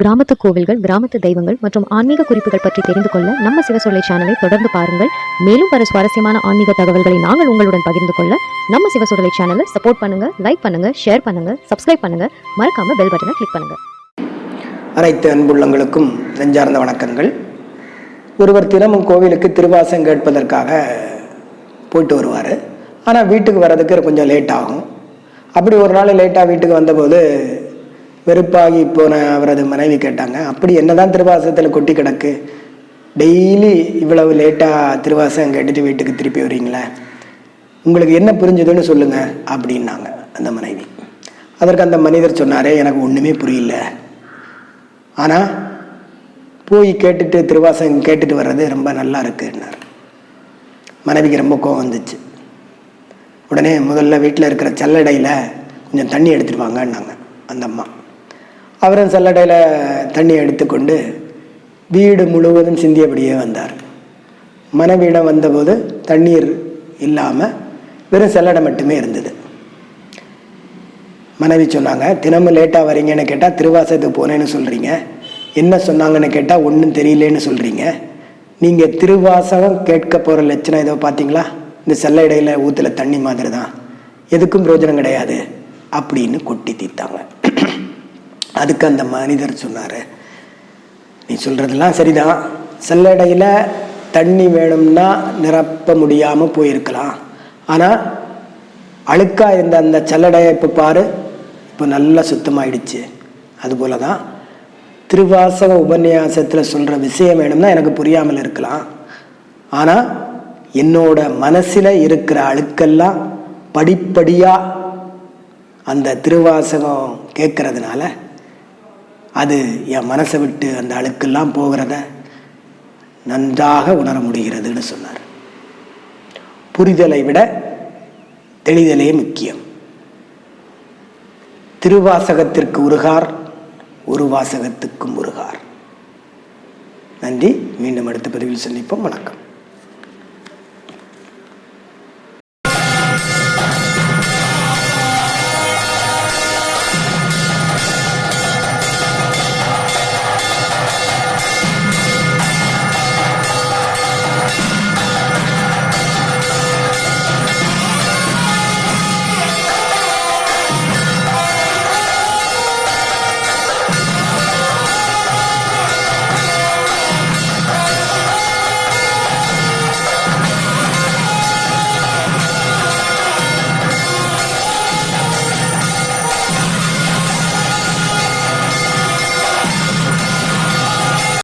கிராமத்து கோவில்கள் கிராமத்து தெய்வங்கள் மற்றும் ஆன்மீக குறிப்புகள் பற்றி தெரிந்து கொள்ள நம்ம சிவசொல்லை சேனலை தொடர்ந்து பாருங்கள். மேலும் பல சுவாரஸ்யமான ஆன்மீக தகவல்களை நாங்கள் உங்களுடன் பகிர்ந்து கொள்ள நம்ம சிவசொல்லை சேனலை சப்போர்ட் பண்ணுங்க லைக் பண்ணுங்க ஷேர் பண்ணுங்க சப்ஸ்கிரைப் பண்ணுங்க. மறக்காம பெல் பட்டனை கிளிக் பண்ணுங்க. அனைத்து அன்புள்ளங்களுக்கும் நெஞ்சார்ந்த வணக்கங்கள். ஒருவர் தினமும் கோவிலுக்கு திருவாசம் கேட்பதற்காக போயிட்டு வருவார். ஆனால் வீட்டுக்கு வர்றதுக்கு கொஞ்சம் லேட் ஆகும். அப்படி ஒரு நாள் லேட்டாக வீட்டுக்கு வந்தபோது வெறுப்பாகி போன அவரது மனைவி கேட்டாங்க அப்படி என்னதான் திருவாசகத்தில் கொட்டி கிடக்கு? டெய்லி இவ்வளவு லேட்டாக திருவாசகம் கேட்டுட்டு வீட்டுக்கு திருப்பி வரீங்களே உங்களுக்கு என்ன புரிஞ்சுதுன்னு சொல்லுங்க அப்படின்னாங்க அந்த மனைவி. அதற்கு அந்த மனிதர் சொன்னாரே எனக்கு ஒன்றுமே புரியல. ஆனால் போய் கேட்டுட்டு திருவாசகம் கேட்டுட்டு வர்றது ரொம்ப நல்லா இருக்குன்னார் மனைவிக்கு ரொம்ப கோவம் வந்துச்சு. உடனே முதல்ல வீட்டில் இருக்கிற சல்லடையில் கொஞ்சம் தண்ணி எடுத்துட்டு வாங்கன்னாங்க அந்த அம்மா. அவரும் சல்லடையில் தண்ணி எடுத்துக்கொண்டு வீடு முழுவதும் சிந்தியபடியே வந்தார். மனைவியிடம் வந்தபோது தண்ணீர் இல்லாமல் வெறும் செல்லடை மட்டுமே இருந்தது. மனைவி சொன்னாங்க தினமும் லேட்டாக வரீங்கன்னு கேட்டால் திருவாசத்துக்கு போனேன்னு சொல்கிறீங்க என்ன சொன்னாங்கன்னு கேட்டால் ஒன்றும் தெரியலேன்னு சொல்கிறீங்க நீங்கள் திருவாசகம் கேட்க போகிற லட்சணம் ஏதோ பார்த்தீங்களா இந்த செல்ல இடையில ஊற்றுல தண்ணி மாதிரி தான் எதுக்கும் பிரயோஜனம் கிடையாது. அப்படின்னு கொட்டி தீர்த்தாங்க. அதுக்கு அந்த மனிதர் சொன்னார். நீ சொல்கிறதெல்லாம் சரிதான். செல்லடையில் தண்ணி வேணும்னா நிரப்ப முடியாமல் போயிருக்கலாம். ஆனால் அழுக்காக இருந்த அந்த சல்லடையை இப்போ பாரு இப்போ நல்லா சுத்தமாயிடுச்சு. அதுபோல தான் திருவாசக உபன்யாசத்தில் சொல்கிற விஷயம் வேணும்னா எனக்கு புரியாமல் இருக்கலாம். ஆனால் என்னோட மனசில் இருக்கிற அழுக்கெல்லாம் படிப்படியாக அந்த திருவாசகம் கேட்கறதுனால அது என் மனசை விட்டு அந்த அழுக்கெல்லாம் போகிறத நன்றாக உணர முடிகிறதுன்னு சொன்னார். புரிதலை விட தெளிதலே முக்கியம். திருவாசகத்திற்கு உருகார் ஒரு வாசகத்துக்கும் உருகார் நன்றி. மீண்டும் அடுத்த பதிவில் சந்திப்போம். வணக்கம்.